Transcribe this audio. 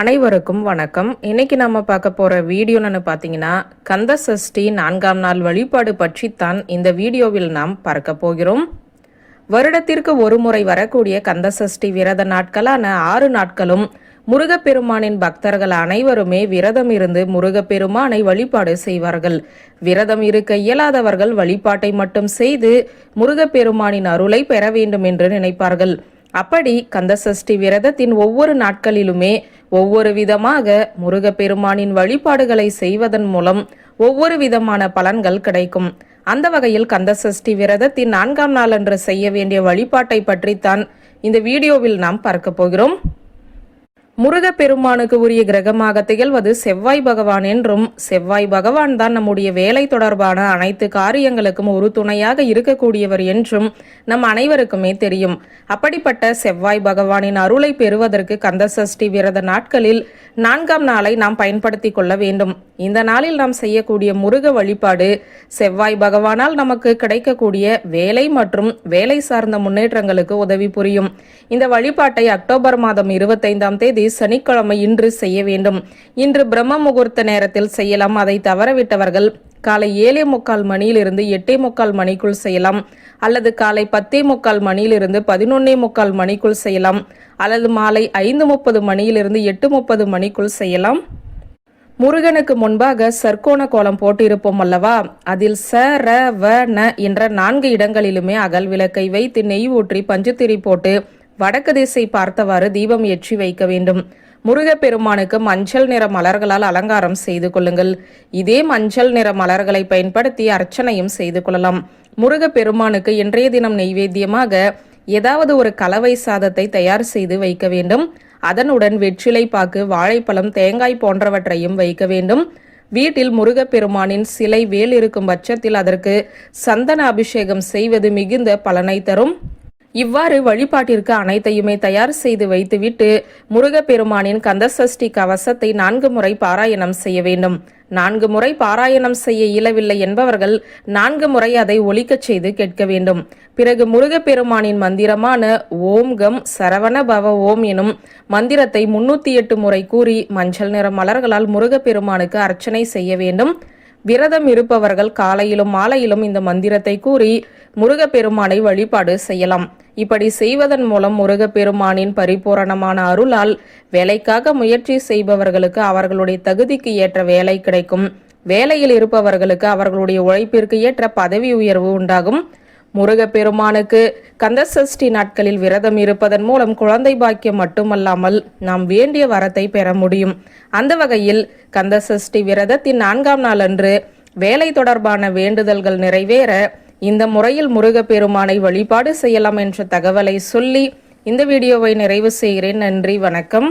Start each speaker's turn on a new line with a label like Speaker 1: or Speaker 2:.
Speaker 1: அனைவருக்கும் வணக்கம். இன்னைக்கு நம்ம பார்க்க போகிற வீடியோன்னு பார்த்தீங்கன்னா கந்த சஷ்டி நான்காம் நாள் வழிபாடு பற்றித்தான் இந்த வீடியோவில் நாம் பார்க்க போகிறோம். வருடத்திற்கு ஒரு முறை வரக்கூடிய கந்த சஷ்டி விரத நாட்களான ஆறு நாட்களும் முருகப்பெருமானின் பக்தர்கள் அனைவருமே விரதம் இருந்து முருகப்பெருமானை வழிபாடு செய்வார்கள். விரதம் இருக்க இயலாதவர்கள் வழிபாட்டை மட்டும் செய்து முருகப்பெருமானின் அருளை பெற வேண்டும் என்று நினைப்பார்கள். அப்படி கந்தசஷ்டி விரதத்தின் ஒவ்வொரு நாட்களிலுமே ஒவ்வொரு விதமாக முருகப்பெருமானின் வழிபாடுகளை செய்வதன் மூலம் ஒவ்வொரு விதமான பலன்கள் கிடைக்கும். அந்த வகையில் கந்தசஷ்டி விரதத்தின் நான்காம் நாளன்று செய்ய வேண்டிய வழிபாட்டை பற்றித்தான் இந்த வீடியோவில் நாம் பார்க்க போகிறோம். முருகப்பெருமானுக்கு உரிய கிரகமாக திகழ்வது செவ்வாய் பகவான் என்றும் செவ்வாய் பகவான் தான் நம்முடைய வேலை தொடர்பான அனைத்து காரியங்களுக்கும் ஒரு துணையாக இருக்கக்கூடியவர் என்றும் நம் அனைவருக்குமே தெரியும். அப்படிப்பட்ட செவ்வாய் பகவானின் அருளை பெறுவதற்கு கந்தசஷ்டி விரத நாட்களில் நான்காம் நாளை நாம் பயன்படுத்தி கொள்ள வேண்டும். இந்த நாளில் நாம் செய்யக்கூடிய முருக வழிபாடு செவ்வாய் பகவானால் நமக்கு கிடைக்கக்கூடிய வேலை மற்றும் வேலை சார்ந்த முன்னேற்றங்களுக்கு உதவி புரியும். இந்த வழிபாட்டை அக்டோபர் மாதம் இருபத்தைந்தாம் தேதி சனிக்கிழமை இன்று செய்ய வேண்டும். இன்று பிரம்ம முகூர்த்த நேரத்தில் செய்யலாம். அதை தவறவிட்டவர்கள் காலை ஏழே முக்கால் மணியிலிருந்து எட்டே முக்கால் மணிக்குள் செய்யலாம். அல்லது காலை பத்தே முக்கால் மணியிலிருந்து பதினொன்னே முக்கால் மணிக்குள் செய்யலாம். அல்லது மாலை ஐந்து முப்பது மணியிலிருந்து எட்டு முப்பது மணிக்குள் செய்யலாம். முருகனுக்கு முன்பாக சர்க்கோண கோலம் போட்டிருப்போம் அல்லவா? அதில் ச ர வ ந என்ற நான்கு இடங்களிலுமே அகல் விளக்கை வைத்து நெய் ஊற்றி பஞ்சுத்திரி போட்டு வடக்கு திசை பார்த்தவாறு தீபம் ஏற்றி வைக்க வேண்டும். முருகப்பெருமானுக்கு மஞ்சள் நிற மலர்களால் அலங்காரம் செய்து கொள்ளுங்கள். இதே மஞ்சள் நிற மலர்களை பயன்படுத்தி அர்ச்சனையும் செய்து கொள்ளலாம். முருகப்பெருமானுக்கு இன்றைய தினம் நெய்வேத்தியமாக ஏதாவது ஒரு கலவை சாதத்தை தயார் செய்து வைக்க வேண்டும். அதனுடன் வெற்றிலை பாக்கு வாழைப்பழம் தேங்காய் போன்றவற்றையும் வைக்க வேண்டும். வீட்டில் முருகப்பெருமானின் சிலை வேல் இருக்கும் பட்சத்தில் அதற்கு சந்தன அபிஷேகம் செய்வது மிகுந்த பலனை தரும். இவ்வாறு வழிபாட்டிற்கு அனைத்தையுமே தயார் செய்து வைத்துவிட்டு முருகப்பெருமானின் கந்தசஷ்டி கவசத்தை நான்கு முறை பாராயணம் செய்ய வேண்டும். நான்கு முறை பாராயணம் செய்ய இயலவில்லை என்பவர்கள் நான்கு முறை அதை ஒழிக்கச் செய்து கேட்க வேண்டும். பிறகு முருகப்பெருமானின் மந்திரமான ஓம் கம் சரவண பவ ஓம் எனும் மந்திரத்தை முன்னூத்தி எட்டு முறை கூறி மஞ்சள் நிற மலர்களால் முருகப்பெருமானுக்கு அர்ச்சனை செய்ய வேண்டும். விரதம் இருப்பவர்கள் காலையிலும் மாலையிலும் இந்த மந்திரத்தை கூறி முருகப்பெருமானை வழிபாடு செய்யலாம். இப்படி செய்வதன் மூலம் முருகப்பெருமானின் பரிபூரணமான அருளால் வேலைக்காக முயற்சி செய்பவர்களுக்கு அவர்களுடைய தகுதிக்கு ஏற்ற வேலை கிடைக்கும். வேலையில் இருப்பவர்களுக்கு அவர்களுடைய உழைப்பிற்கு ஏற்ற பதவி உயர்வு உண்டாகும். முருகப்பெருமானுக்கு கந்தசஷ்டி நாட்களில் விரதம் இருப்பதன் மூலம் குழந்தை பாக்கியம் மட்டுமல்லாமல் நாம் வேண்டிய வரத்தை பெற முடியும். அந்த வகையில் கந்தசஷ்டி விரதத்தின் நான்காம் நாள் அன்று வேலை தொடர்பான வேண்டுதல்கள் நிறைவேற இந்த முறையில் முருகப்பெருமானை வழிபாடு செய்யலாம் என்ற தகவலை சொல்லி இந்த வீடியோவை நிறைவு செய்கிறேன். நன்றி வணக்கம்.